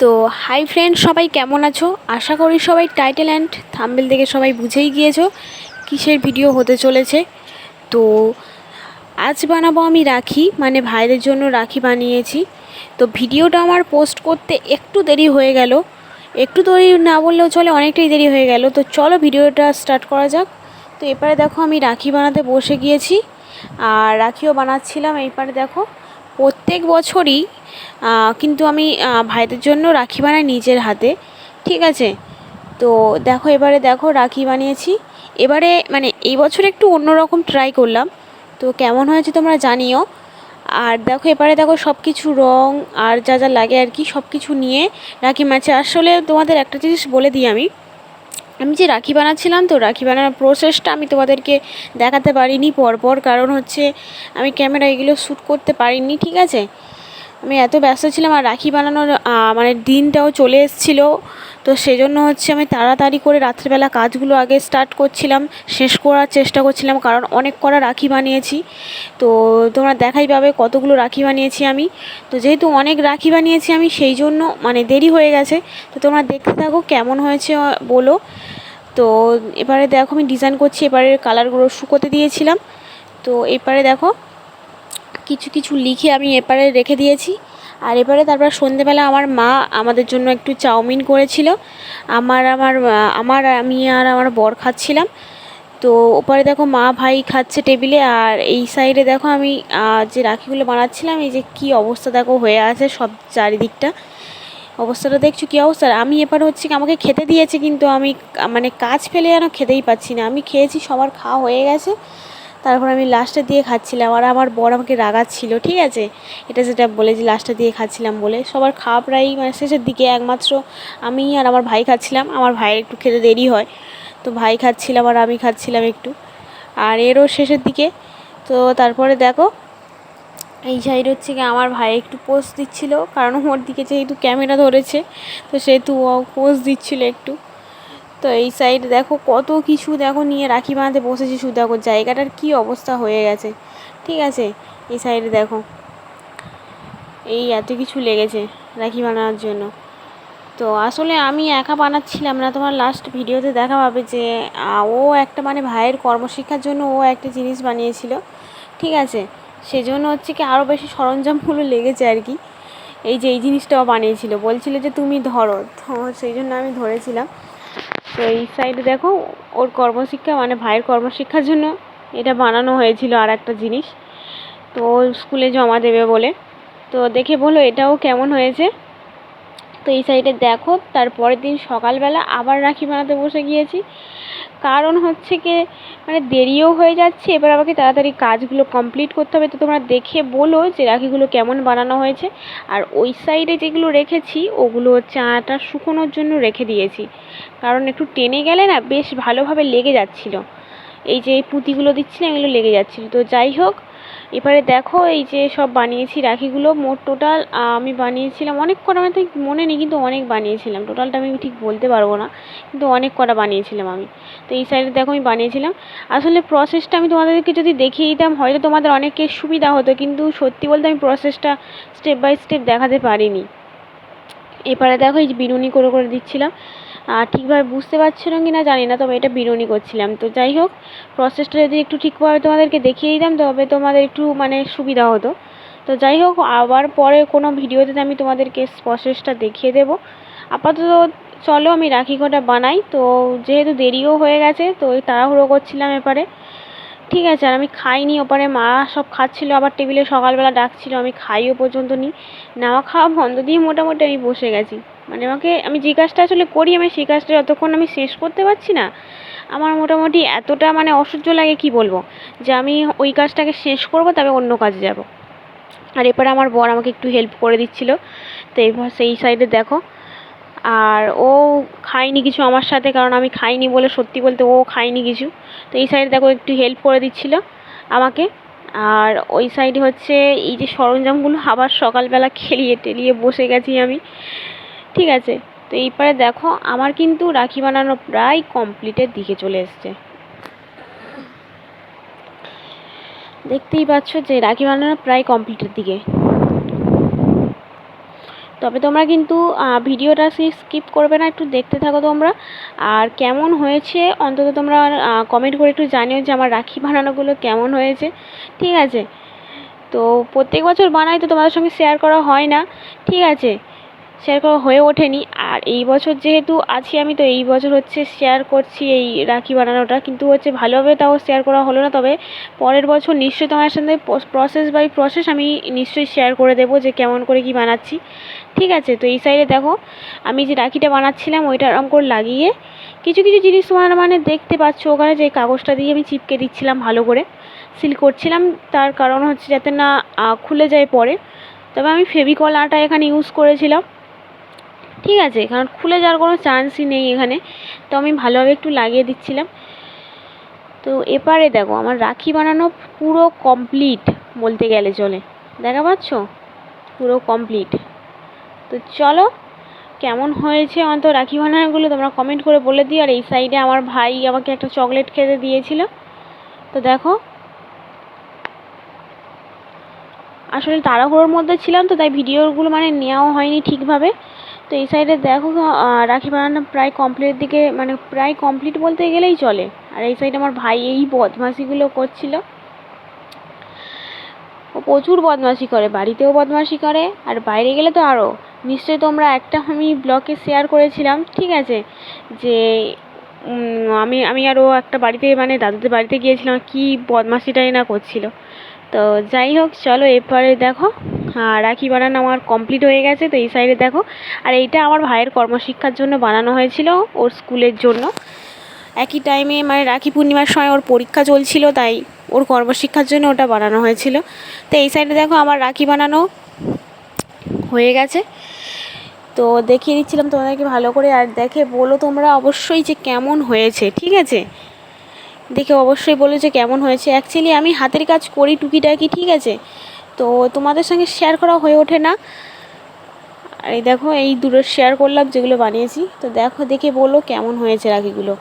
তো hi friend, সবাই কেমন আছো? আশা করি সবাই টাইটেল অ্যান্ড থাম্বেল দেখে সবাই বুঝেই গিয়েছো কিসের ভিডিও হতে চলেছে। তো আজ বানাবো আমি রাখি মানে ভাইদের জন্য রাখি বানিয়েছি। তো ভিডিওটা আমার পোস্ট করতে একটু দেরি হয়ে গেল। একটু দেরি না বললেও চলে, অনেকটাই দেরি হয়ে গেল। তো চলো ভিডিওটা স্টার্ট করা যাক। তো এপারে দেখো আমি রাখি বানাতে বসে গিয়েছি। আর রাখিও বানাচ্ছিলাম, এইপারে দেখো প্রত্যেক বছরই কিন্তু আমি ভাইদের জন্য রাখি বানাই নিজের হাতে, ঠিক আছে? তো দেখো, এবারে দেখো রাখি বানিয়েছি। এবারে মানে এই বছর একটু অন্যরকম ট্রাই করলাম। তো কেমন হয়েছে তোমরা জানিও। আর দেখো, এবারে দেখো সব কিছু রং, আর যা যা লাগে আর কি সব কিছু নিয়ে রাখি মাছে আসলে তোমাদের একটা জিনিস বলে দিই আমি। আমি যে রাখি বানাচ্ছিলাম, তো রাখি বানানোর প্রসেসটা আমি তোমাদেরকে দেখাতে পারিনি পরপর। কারণ হচ্ছে, আমি ক্যামেরা এগুলো শ্যুট করতে পারিনি, ঠিক আছে? আমি এত ব্যস্ত ছিলাম আর রাখি বানানোর মানে দিনটাও চলে এসেছিল। তো সেজন্য হচ্ছে আমি তাড়াতাড়ি করে রাত্রিবেলা কাজগুলো আগে স্টার্ট করছিলাম, শেষ করার চেষ্টা করছিলাম, কারণ অনেক কটা রাখি বানিয়েছি। তো তোমরা দেখাই পাবে কতগুলো রাখি বানিয়েছি আমি। তো যেহেতু অনেক রাখি বানিয়েছি আমি, সেই জন্য মানে দেরি হয়ে গেছে। তো তোমরা দেখতে থাকো কেমন হয়েছে বলো। তো এবারে দেখো আমি ডিজাইন করছি এবারে কালারগুলো শুকোতে দিয়েছিলাম। তো এবারে দেখো কিছু কিছু লিখে আমি এপারে রেখে দিয়েছি। আর এবারে তারপর সন্ধেবেলা আমার মা আমাদের জন্য একটু চাউমিন করেছিল। আমার আমার আমার আমি আর আমার বর খাচ্ছিলাম। তো ওপারে দেখো মা ভাই খাচ্ছে টেবিলে আর এই সাইডে দেখো আমি যে রাখিগুলো বানাচ্ছিলাম, এই যে কি অবস্থা দেখো হয়ে আছে সব চারিদিকটা। অবস্থাটা দেখছ কী অবস্থা? আমি এবার হচ্ছে আমাকে খেতে দিয়েছে, কিন্তু আমি মানে কাজ ফেলে যেন খেতেই পাচ্ছি না। আমি খেয়েছি, সবার খাওয়া হয়ে গেছে। তারপর আমি লাস্টে দিয়ে খাচ্ছিলাম আর আমার বর আমাকে রাগাচ্ছিল, ঠিক আছে? এটা যেটা বলে যে লাস্টে দিয়ে খাচ্ছিলাম বলে। সবার খাওয়া প্রায় মানে শেষের দিকে একমাত্র আমি আর আমার ভাই খাচ্ছিলাম। আমার ভাইয়ের একটু খেতে দেরি হয়, তো ভাই খাচ্ছিলাম আর আমি খাচ্ছিলাম একটু। আর এরও শেষের দিকে, তো তারপরে দেখো, এই সাইড হচ্ছে কি আমার ভাই একটু পোজ দিচ্ছিল, কারণ ওর দিকে যেহেতু ক্যামেরা ধরেছে, তো সেহেতু ও পোজ দিচ্ছিল একটু। তো এই সাইড দেখো কত কিছু দেখো নিয়ে রাখি বানাতে বসেছি শুধু দেখো জায়গাটার কি অবস্থা হয়ে গেছে। ঠিক আছে? এই সাইডে দেখো। এই এত কিছু লেগেছে রাখি বানানোর জন্য। তো আসলে আমি একা বানাচ্ছিলাম না, তোমার লাস্ট ভিডিওতে দেখা পাবে যে ও একটা মানে ভাইয়ের কর্মশিক্ষার জন্য ও একটা জিনিস বানিয়েছিল। ঠিক আছে? সেজন্য হচ্ছে কি আরও বেশি সরঞ্জামগুলো লেগেছে আর কি। এই যে, এই জিনিসটাও বানিয়েছিল। বলছিল যে, তুমি ধরো। সেই জন্য আমি ধরেছিলাম। তো এই সাইডে দেখো, ওর কর্মশিক্ষা মানে ভাইয়ের কর্মশিক্ষার জন্য এটা বানানো হয়েছিল আর একটা জিনিস। তো স্কুলে জমা দেবে বলে। তো দেখে বলো এটাও কেমন হয়েছে? তো এই সাইডে দেখো তারপরের দিন সকালবেলা আবার রাখি বানাতে বসে গিয়েছি। কারণ হচ্ছে কি মানে দেরিও হয়ে যাচ্ছে, এবার আমাকে তাড়াতাড়ি কাজগুলো কমপ্লিট করতে হবে। তো তোমরা দেখে বলো যে রাখিগুলো কেমন বানানো হয়েছে। আর ওই সাইডে যেগুলো রেখেছি, ওগুলো হচ্ছে আটা শুকোনোর জন্য রেখে দিয়েছি। কারণ একটু টেনে গেলে না বেশ ভালোভাবে লেগে যাচ্ছিল। এই যে পুঁতিগুলো দিচ্ছিলাম এগুলো লেগে যাচ্ছিল। তো যাই হোক এবারে দেখো এই যে সব বানিয়েছি রাখিগুলো, মোট টোটাল আমি বানিয়েছিলাম অনেক কটা আমার ঠিক মনে নেই, কিন্তু অনেক বানিয়েছিলাম। টোটালটা আমি ঠিক বলতে পারব না, কিন্তু অনেক কটা বানিয়েছিলাম আমি। তো এই সাইডে দেখো আমি বানিয়েছিলাম। আসলে প্রসেসটা আমি তোমাদেরকে যদি দেখিয়ে দিতাম, হয়তো তোমাদের অনেকের সুবিধা হতো, কিন্তু সত্যি বলতে আমি প্রসেসটা স্টেপ বাই স্টেপ দেখাতে পারিনি। এবারে দেখো এই বিনুনি করে করে দিচ্ছিলাম। ঠিকভাবে বুঝতে পারছিলাম কি না জানি না, তবে এটা বিনুনি করছিলাম। তো যাই হোক প্রসেসটা যদি একটু ঠিকভাবে তোমাদেরকে দেখিয়ে দিতাম, তবে তোমাদের একটু মানে সুবিধা হতো। তো যাই হোক, আবার পরে কোনো ভিডিওতে আমি তোমাদেরকে প্রসেসটা দেখিয়ে দেবো। আপাতত চলো, আমি রাখি কটা বানাই। তো যেহেতু দেরিও হয়ে গেছে, তো তাড়াহুড়ো করছিলাম এপারে। ঠিক আছে, আর আমি খাইনি, ওপারে মা সব খাচ্ছিলো, আবার টেবিলে সকালবেলা ডাকছিল, আমি খাইও পর্যন্ত নি। নাওয়া খাওয়া বন্ধ দিয়ে মোটামুটি আমি বসে গেছি। মানে আমাকে, আমি যে কাজটা আসলে করি, আমি সেই কাজটা যতক্ষণ আমি শেষ করতে পারছি না, আমার মোটামুটি এতটা মানে অসহ্য লাগে কি বলব? যে আমি ওই কাজটাকে শেষ করব, তবে অন্য কাজে যাব। আর এরপরে আমার বর আমাকে একটু হেল্প করে দিচ্ছিল। তো এবার সেই সাইডে দেখো। আর ও খায়নি কিছু আমার সাথে, কারণ আমি খাইনি বলে সত্যি বলতে ও খায়নি কিছু। তো এই সাইডে দেখো একটু হেল্প করে দিচ্ছিল আমাকে। আর ওই সাইডে হচ্ছে এই যে সরঞ্জামগুলো আবার সকালবেলা খেলিয়ে টেলিয়ে বসে গেছি আমি। ঠিক আছে। তো এই পারে দেখো, আমার কিন্তু রাখি বানানো প্রায় কমপ্লিটের দিকে চলে এসছে। দেখতেই পাচ্ছ যে রাখি বানানো প্রায় কমপ্লিটের দিকে। তবে তোমরা কিন্তু ভিডিওটা স্কিপ করবে না, একটু দেখতে থাকো তোমরা। আর কেমন হয়েছে, অন্তত তোমরা কমেন্ট করে একটু জানিও যে আমার রাখি বানানোগুলো কেমন হয়েছে। ঠিক আছে? তো প্রত্যেক বছর বানাই তো তোমাদের সঙ্গে শেয়ার করা হয় না। ঠিক আছে? শেয়ার করা হয়ে ওঠেনি। আর এই বছর যেহেতু আছি আমি, তো এই বছর হচ্ছে শেয়ার করছি এই রাখি বানানোটা। কিন্তু হচ্ছে ভালোভাবে তাও শেয়ার করা হলো না। তবে পরের বছর নিশ্চয়ই তোমার সঙ্গে প্রসেস বাই প্রসেস আমি নিশ্চয়ই শেয়ার করে দেবো যে কেমন করে কি বানাচ্ছি। ঠিক আছে, তো এই সাইডে দেখো, আমি যে রাখিটা বানাচ্ছিলাম ওইটা আরাম করে লাগিয়ে কিছু কিছু জিনিস তোমার মানে দেখতে পাচ্ছ ওখানে যে কাগজটা দিয়ে আমি চিপকে দিচ্ছিলাম ভালো করে। সিল করছিলাম, তার কারণ হচ্ছে যাতে না খুলে যায় পরে। তবে আমি ফেভিকল আটা এখানে ইউজ করেছিলাম। ঠিক আছে, কারণ খুলে যাওয়ার কোনো চান্সই নেই এখানে। তো আমি ভালোভাবে একটু লাগিয়ে দিচ্ছিলাম। তো এপারে দেখো, আমার রাখি বানানো পুরো কমপ্লিট বলতে গেলে চলে। দেখা পাচ্ছ? পুরো কমপ্লিট তো চলো, কেমন হয়েছে অন্ত রাখি বানানোগুলো তোমরা কমেন্ট করে বলে দিও। আর এই সাইডে আমার ভাই আমাকে একটা চকলেট খেতে দিয়েছিল। তো দেখো আসলে তাড়াহুড়োর মধ্যে ছিলাম তো, তাই ভিডিওগুলো মানে নেওয়াও হয়নি ঠিকভাবে। তো এই সাইডে দেখো রাখি বানানো প্রায় কমপ্লিট দিকে মানে প্রায় কমপ্লিট বলতে গেলেই চলে। আর এই সাইডে আমার ভাই এই বদমাশিগুলো করছিল। ও প্রচুর বদমাশি করে, বাড়িতেও বদমাশি করে, আর বাইরে গেলে তো আরও নিশ্চয়ই তোমরা একটা আমি ব্লগে শেয়ার করেছিলাম, ঠিক আছে? যে আমি আমি আরও একটা বাড়িতে মানে দাদুদের বাড়িতে গিয়েছিলাম, কি বদমাশিটাই না করছিল। তো যাই হোক, চলো এরপরে দেখো আর রাখি বানানো আমার কমপ্লিট হয়ে গেছে, তো এই সাইডে দেখো। আর এইটা আমার ভাইয়ের কর্মশিক্ষার জন্য বানানো হয়েছিল, ওর স্কুলের জন্য। একই টাইমে মানে রাখি পূর্ণিমার সময় ওর পরীক্ষা চলছিল, তাই ওর কর্মশিক্ষার জন্য ওটা বানানো হয়েছিল। তো এই সাইডে দেখো আমার রাখি বানানো হয়ে গেছে। তো দেখিয়ে দিচ্ছিলাম তোমাদেরকে ভালো করে, আর দেখে বলো তোমরা অবশ্যই যে কেমন হয়েছে, ঠিক আছে? দেখে অবশ্যই বলো যে কেমন হয়েছে। অ্যাকচুয়ালি আমি হাতের কাজ করি টুকিটাকি, ঠিক আছে? তো তোমাদের সঙ্গে শেয়ার করা হয়ে ওঠে না। আর এই দেখো, এই দুটো শেয়ার করলাম, যেগুলো বানিয়েছি। তো দেখো, দেখে বলো কেমন হয়েছে রাখিগুলো